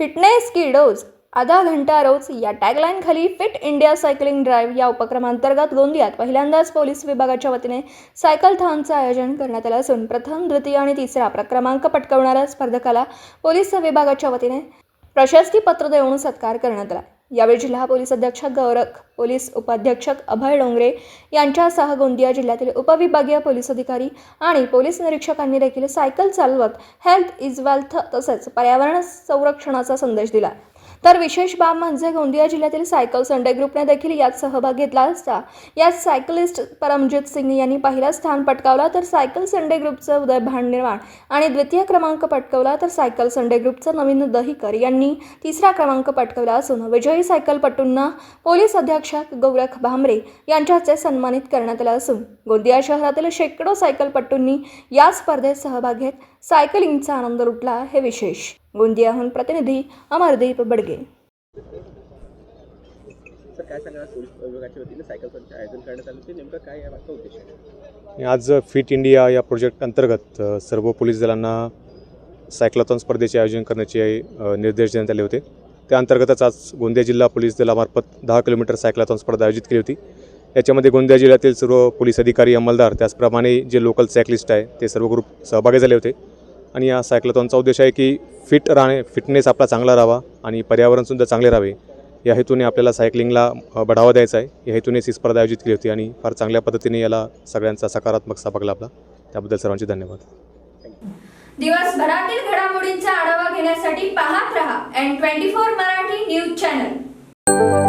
Fitness की dose आधा घंटा रोज या टॅगलाईनखाली फिट इंडिया सायकलिंग ड्राईव्ह या उपक्रमांतर्गत गोंदियात पहिल्यांदाच पोलीस विभागाच्या वतीने सायकल थानचं आयोजन करण्यात आलं असून प्रथम द्वितीय आणि तिसरा क्रमांक पटकावणाऱ्या स्पर्धकाला पोलीस विभागाच्या वतीने प्रशस्ती पत्र देऊन सत्कार करण्यात आला. यावेळी जिल्हा पोलीस अधीक्षक गौरख पोलीस उपाध्यक्षक अभय डोंगरे यांच्यासह गोंदिया जिल्ह्यातील उपविभागीय पोलीस अधिकारी आणि पोलीस निरीक्षकांनी देखील सायकल चालवत हेल्थ इज वेल्थ तसेच पर्यावरण संरक्षणाचा संदेश दिला. तर विशेष बाब म्हणजे गोंदिया जिल्ह्यातील सायकल संडे ग्रुपने देखील यात सहभाग घेतला असता. यात सायकलिस्ट परमजित सिंग यांनी पहिला स्थान पटकावला तर सायकल संडे ग्रुपचं उदय भांडनिर्वाण आणि द्वितीय क्रमांक पटकावला तर सायकल संडे ग्रुपचं नवीन दहीकर यांनी तिसरा क्रमांक पटकावला असून विजयी सायकलपटूंना पोलीस अधीक्षक गौरख भांबरे यांच्याचे सन्मानित करण्यात आलं असून गोंदिया शहरातील शेकडो सायकलपटूंनी या स्पर्धेत सहभाग घेत सायकलिंगचा आनंद लुटला हे विशेष. गोंदियाहून प्रतिनिधी अमरदीप बडगे. आज फिट इंडिया या प्रोजेक्ट अंतर्गत सर्व पोलीस दलांना सायक्लॉथॉन स्पर्धेचे आयोजन करण्याचे निर्देश देण्यात आले होते. त्या अंतर्गतच आज गोंदिया जिल्हा पोलीस दलामार्फत दहा किलोमीटर सायक्लॉथॉन स्पर्धा आयोजित केली होती. याच्यामध्ये गोंदिया जिल्ह्यातील सर्व पोलीस अधिकारी अंमलदार त्याचप्रमाणे जे लोकल सायकलिस्ट आहे ते सर्व ग्रुप सहभागी झाले होते. आणि या सायक्लॉथॉनचा उद्देश आहे की फिट राहणे फिटनेस आपला चांगला राहावा आणि पर्यावरणसुद्धा चांगले राहावे. या हेतूने आपल्याला सायकलिंगला बढावा द्यायचा आहे. या हेतूनेच ही स्पर्धा आयोजित केली होती आणि फार चांगल्या पद्धतीने याला सगळ्यांचा सकारात्मक सहभाग लाभला त्याबद्दल सर्वांचे धन्यवाद. दिवसभरातील घडामोडींचा आढावा घेण्यासाठी पाहत रहा N twenty four Marathi news channel